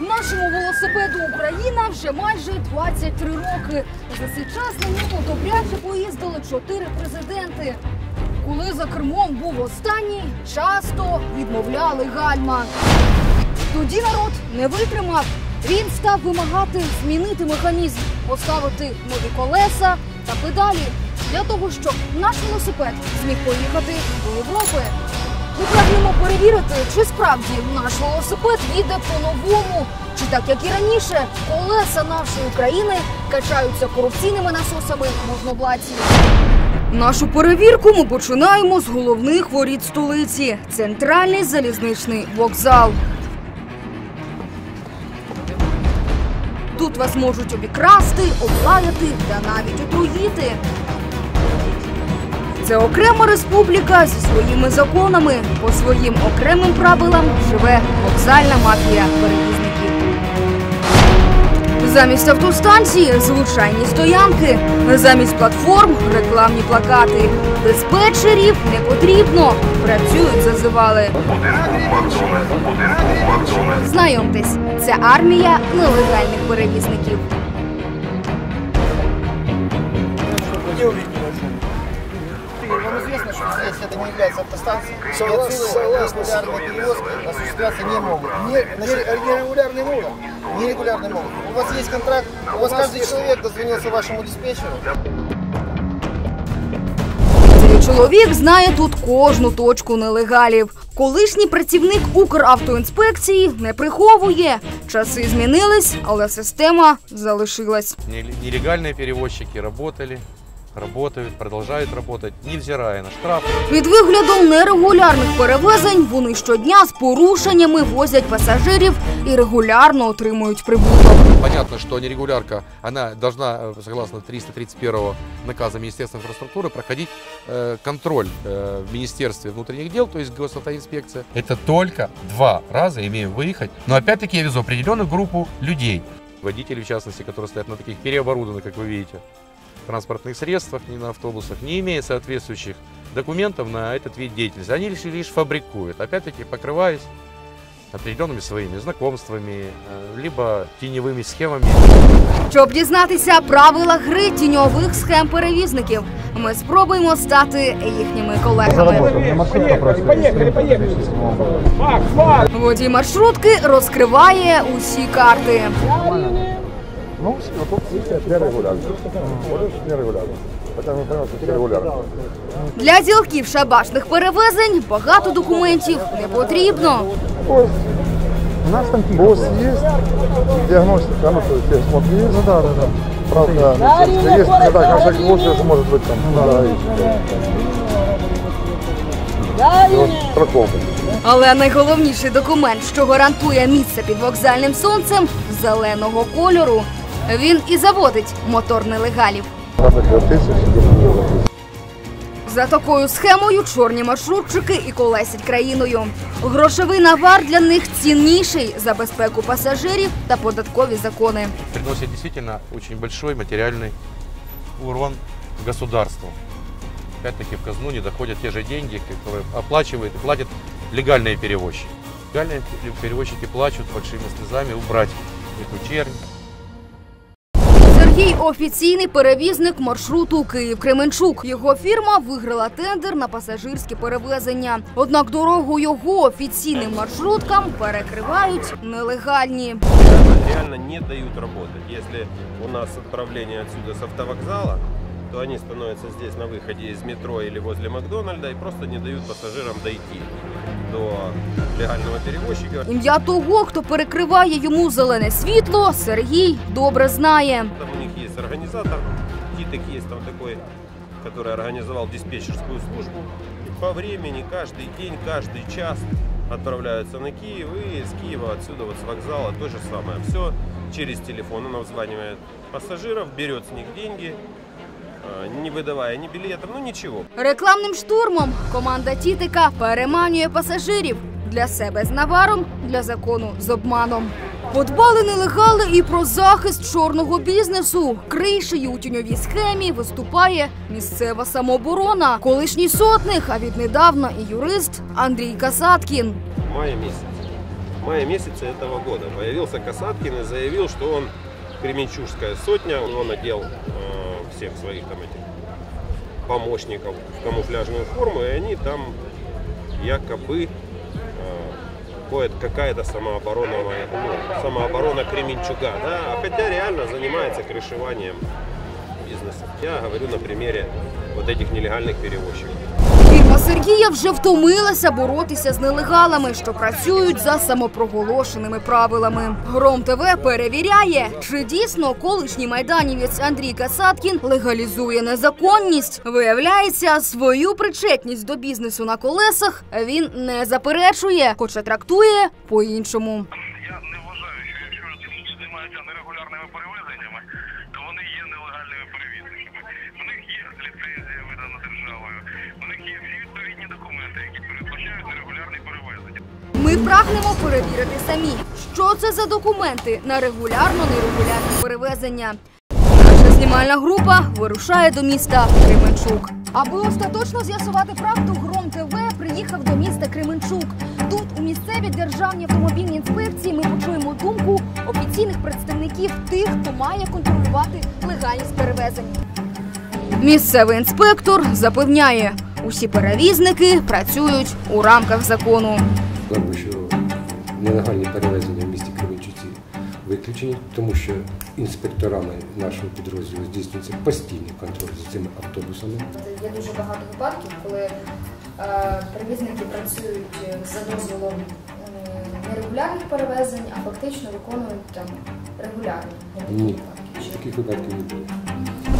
Нашому велосипеду Україна вже майже 23 роки. За цей час на ньому добряче поїздили чотири президенти. Коли за кермом був останній, часто відмовляли гальма. Тоді народ не витримав. Він став вимагати змінити механізм, поставити нові колеса та педалі для того, щоб наш велосипед зміг поїхати до Європи. Ми прагнемо перевірити, чи справді наш велосипед їде по-новому, чи так як і раніше, колеса нашої України качаються корупційними насосами можновладців. Нашу перевірку ми починаємо з головних воріт столиці центральний залізничний вокзал. Тут вас можуть обікрасти, облаяти та навіть отруїти. Це окрема республіка зі своїми законами. По своїм окремим правилам живе вокзальна мафія перевізників. Замість автостанції звичайні стоянки, замість платформ рекламні плакати. Диспетчерів не потрібно. Працюють, зазивали. Знайомтесь, це армія нелегальних перевізників что здесь это не является автостанцией. Согласен, И отсюда согласен, регулярные перевозки осуществляться не могут. Не, Значит, нерегулярный могут. Нерегулярный могут. У вас есть контракт, у вас каждый человек дозвонился вашему диспетчеру. Цей чоловік знає тут кожну точку нелегалів. Колишній працівник Укравтоінспекції не приховує. Часи змінились, але система залишилась. Нел- Нелегальные перевозчики работали, работают, продолжают работать, невзирая на штрафы. Під виглядом нерегулярних перевезень вони щодня з порушеннями возять пасажирів і регулярно отримують прибуток. Понятно, что нерегулярка, она должна, э, согласно 331 наказа Министерства инфраструктуры, проходить э, контроль э, в Министерстве внутренних дел, то есть госавтоинспекция. Это только два раза имею выехать. Но опять-таки я везу определенную группу людей. Водители, в частности, которые стоят на таких переоборудованных, как вы видите, транспортных средствах, не на автобусах, не имея соответствующих документов на этот вид деятельности. Они лишь, лишь фабрикуют, опять-таки покрываясь определенными своими знакомствами, э, либо теневыми схемами. Щоб дізнатися правила гри тіньових схем перевізників, ми спробуємо стати їхніми колегами. Поехали, поехали, поехали. Фак, фак. Водій маршрутки розкриває усі карти. Ну, все, тут все нерегулярно. Вот это нерегулярно. Хотя мы понимаем, что все регулярно. Для ділків шабашних перевезень багато документів не потрібно. Пост. У нас там Пост есть, диагностика, ну, то есть техсмотр есть. Ну, да, да, да. Правда, медицинская есть, не так, на всякий случай, что может быть там, да, и, и вот страховка. Але найголовніший документ, що гарантує місце під вокзальним сонцем, зеленого кольору. Він і заводить мотор нелегалів. Правда, тысяч, За такою схемою чорні маршрутчики і колесять країною. Грошовий навар для них цінніший за безпеку пасажирів та податкові закони. Приносит действительно очень большой материальный урон государству. Опять-таки в казну не доходят те же деньги, которые оплачивают и платят легальные перевозчики. Легальные перевозчики плачут большими слезами убрать эту чернь. Сергій офіційний перевізник маршруту Київ-Кременчук. Його фірма виграла тендер на пасажирські перевезення. Однак дорогу його офіційним маршруткам перекривають нелегальні. реально не дають роботи. Якщо у нас відправлення відсюди з автовокзала, то они становятся здесь на выходе из метро или возле Макдональда и просто не дают пассажирам дойти до легального перевозчика. Ім'я того, хто перекриває йому зелене світло, Сергій добре знає. Там у них есть организатор, Титек есть там такой, который организовал диспетчерскую службу. И по времени, каждый день, каждый час отправляются на Киев и с Киева отсюда вот с вокзала то же самое. Все через телефон. Он обзванивает пассажиров, берет с них деньги, э, не выдавая ни билетов, ну ничего. Рекламним штурмом команда Тітика переманює пасажирів для себе з наваром, для закону з обманом. Подбали нелегали і про захист чорного бізнесу. Кришею у тіньовій схемі виступає місцева самооборона, колишній сотник, а віднедавна і юрист Андрій Касаткін. В мае месяце в мае месяце этого года. Появился Касаткин и заявил, что он Кременчужская сотня, он надел э, всех своих там этих помощников в камуфляжную форму, и они там якобы э, какая-то самооборона, ну, самооборона Кременчуга, да, а хотя реально занимается крышеванием бизнеса. Я говорю на примере вот этих нелегальных перевозчиков. Сергія вже втомилася боротися з нелегалами, що працюють за самопроголошеними правилами. Гром ТВ перевіряє, чи дійсно колишній майданівець Андрій Касаткін легалізує незаконність. Виявляється, свою причетність до бізнесу на колесах він не заперечує, хоча трактує по-іншому. Я не вважаю, що якщо люди займаються нерегулярними перевезеннями, то вони є нелегальними перевізниками. У них є ліцензія видана державою, у них є всі документи, які передбачають нерегулярні перевезення. Ми прагнемо перевірити самі, що це за документи на регулярно-нерегулярні перевезення. Наша знімальна група вирушає до міста Кременчук. Аби остаточно з'ясувати правду, Гром ТВ приїхав до міста Кременчук. Тут у місцевій державній автомобільній інспекції ми почуємо думку офіційних представників тих, хто має контролювати легальність перевезень. Місцевий інспектор запевняє, усі перевізники працюють у рамках закону. Думаю, що нелегальні перевезення в місті Кременчуці виключені, тому що інспекторами нашого підрозділу здійснюється постійний контроль за цими автобусами. Є дуже багато випадків, коли е, перевізники працюють за дозволом е, нерегулярних перевезень, а фактично виконують там регулярні Ні, випадки. Таких випадків не було.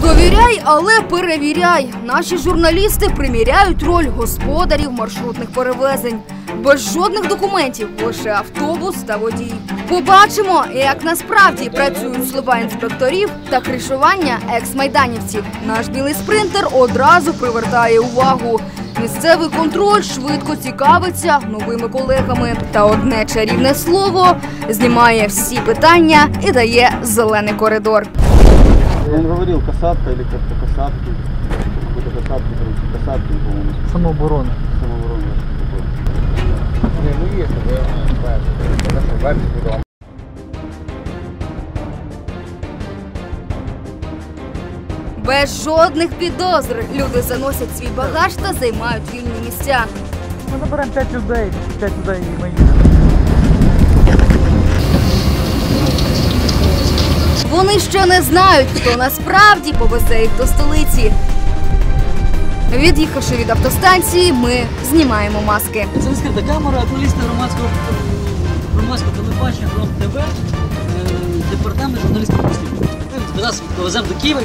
Довіряй, але перевіряй. Наші журналісти приміряють роль господарів маршрутних перевезень. Без жодних документів, лише автобус та водій. Побачимо, як насправді працюють слова інспекторів та кришування екс-майданівців. Наш білий спринтер одразу привертає увагу. Місцевий контроль швидко цікавиться новими колегами. Та одне чарівне слово знімає всі питання і дає зелений коридор. Он говорил касатка или как-то касатки. Какой-то касатки, короче, касатки, по-моему. Самооборона. Самооборона. Не, ну есть, да. Без жодних підозр люди заносять свій багаж та займають вільні місця. Ми наберемо 5 людей, 5 людей і ми їдемо. Вони ще не знають, хто насправді повезе їх до столиці. Від'їхавши від автостанції, ми знімаємо маски. Це не скрита камера, журналісти громадського громадського телебачення Гром ТВ, е, департамент розслідувань. Ми зараз повеземо до Києва.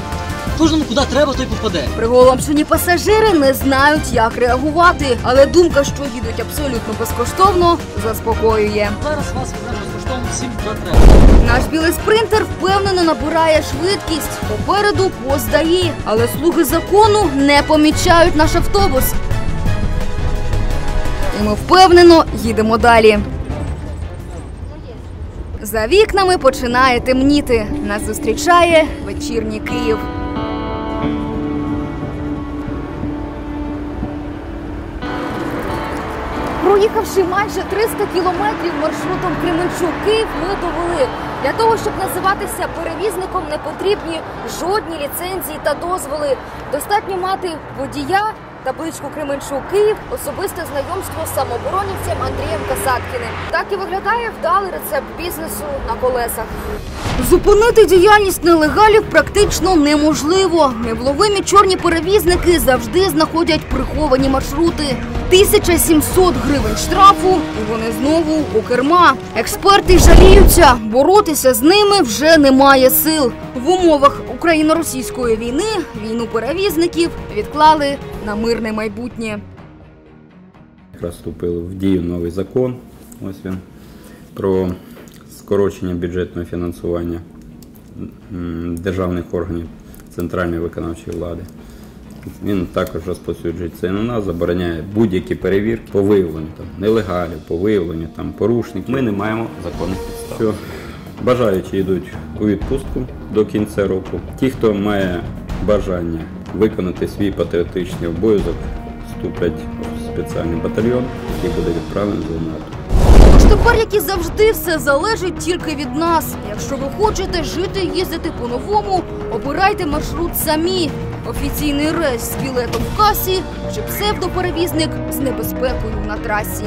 Кожному куди треба, той попаде. Приголомшені пасажири не знають, як реагувати, але думка, що їдуть абсолютно безкоштовно, заспокоює. Зараз вас безкоштовно всім треба. Наш білий спринтер впевнено набирає швидкість. Попереду пост ДАІ, але слуги закону не помічають наш автобус. І ми впевнено їдемо далі. За вікнами починає темніти. Нас зустрічає вечірній Київ. Проїхавши майже 300 кілометрів маршрутом Кременчук-Київ, ми довели. Для того, щоб називатися перевізником, не потрібні жодні ліцензії та дозволи. Достатньо мати водія, табличку Кременчук-Київ, особисте знайомство з самооборонівцем Андрієм Касаткіним. Так і виглядає вдалий рецепт бізнесу на колесах. Зупинити діяльність нелегалів практично неможливо. Невловимі чорні перевізники завжди знаходять приховані маршрути. 1700 гривень штрафу, і вони знову у керма. Експерти жаліються, боротися з ними вже немає сил. В умовах україно-російської війни війну перевізників відклали на мирне майбутнє. Якраз вступив в дію новий закон, ось він, про скорочення бюджетного фінансування державних органів центральної виконавчої влади. Він також розповсюджується і на нас, забороняє будь-які перевірки по виявленню там, нелегалів, по виявленню там, порушників. Ми не маємо законних підстав. Що бажаючі йдуть у відпустку до кінця року. Ті, хто має бажання виконати свій патріотичний обов'язок, вступлять в спеціальний батальйон, який буде відправлений в зону АТО. Тепер, як і завжди, все залежить тільки від нас. Якщо ви хочете жити і їздити по-новому, обирайте маршрут самі. Офіційний рейс з білетом в касі чи псевдоперевізник з небезпекою на трасі.